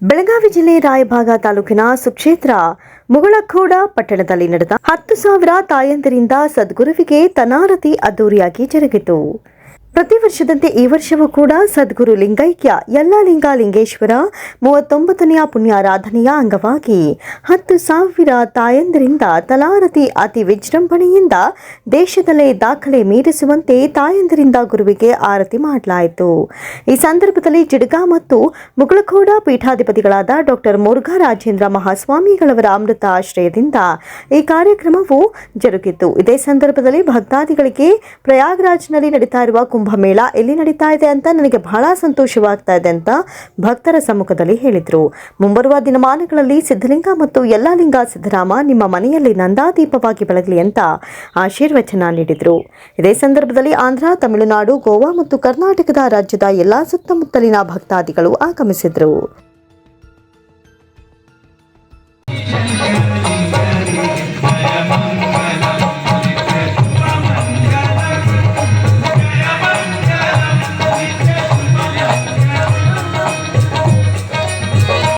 ಬೆಳಗಾವಿ ಜಿಲ್ಲೆ ರಾಯಭಾಗ ತಾಲೂಕಿನ ಸುಕ್ಷೇತ್ರ ಮುಗಳಖೋಡ ಪಟ್ಟಣದಲ್ಲಿ ನಡೆದ ಹತ್ತು ಸಾವಿರ ತಾಯಂದಿರಿಂದ ಸದ್ಗುರುವಿಗೆ ತನಾರತಿ ಅದ್ದೂರಿಯಾಗಿ ಜರುಗಿತು. ಪ್ರತಿ ವರ್ಷದಂತೆ ಈ ವರ್ಷವೂ ಕೂಡ ಸದ್ಗುರು ಲಿಂಗೈಕ್ಯ ಯಲ್ಲಾಲಿಂಗ ಲಿಂಗೇಶ್ವರ ಮೂವತ್ತೊಂಬತ್ತನೆಯ ಪುಣ್ಯಾರಾಧನೆಯ ಅಂಗವಾಗಿ ಹತ್ತು ಸಾವಿರ ತಾಯಂದರಿಂದ ತಲಾರತಿ ಅತಿ ವಿಜೃಂಭಣೆಯಿಂದ ದೇಶದಲ್ಲೇ ದಾಖಲೆ ಮೀರಿಸುವಂತೆ ತಾಯಂದರಿಂದ ಗುರುವಿಗೆ ಆರತಿ ಮಾಡಲಾಯಿತು. ಈ ಸಂದರ್ಭದಲ್ಲಿ ಜಿಡ್ಗಾ ಮತ್ತು ಮುಗಳಖೋಡ ಪೀಠಾಧಿಪತಿಗಳಾದ ಡಾಕ್ಟರ್ ಮುರುಘಾ ರಾಜೇಂದ್ರ ಮಹಾಸ್ವಾಮಿಗಳವರ ಅಮೃತ ಆಶ್ರಯದಿಂದ ಈ ಕಾರ್ಯಕ್ರಮವು ಜರುಗಿತು. ಇದೇ ಸಂದರ್ಭದಲ್ಲಿ ಭಕ್ತಾದಿಗಳಿಗೆ ಪ್ರಯಾಗ್ರಾಜ್ನಲ್ಲಿ ನಡೀತಾ ಇರುವ ಕುಂಭಮೇಳ ಎಲ್ಲಿ ನಡೀತಾ ಇದೆ ಅಂತ ನನಗೆ ಬಹಳ ಸಂತೋಷವಾಗ್ತಾ ಇದೆ ಅಂತ ಭಕ್ತರ ಸಮ್ಮುಖದಲ್ಲಿ ಹೇಳಿದರು. ಮುಂಬರುವ ದಿನಮಾನಗಳಲ್ಲಿ ಸಿದ್ಧಲಿಂಗ ಮತ್ತು ಯಲ್ಲಾಲಿಂಗ ಸಿದ್ದರಾಮ ನಿಮ್ಮ ಮನೆಯಲ್ಲಿ ನಂದಾದೀಪವಾಗಿ ಬೆಳಗಲಿ ಅಂತ ಆಶೀರ್ವಚನ ನೀಡಿದರು. ಇದೇ ಸಂದರ್ಭದಲ್ಲಿ ಆಂಧ್ರ, ತಮಿಳುನಾಡು, ಗೋವಾ ಮತ್ತು ಕರ್ನಾಟಕದ ರಾಜ್ಯದ ಎಲ್ಲಾ ಸುತ್ತಮುತ್ತಲಿನ ಭಕ್ತಾದಿಗಳು ಆಗಮಿಸಿದರು.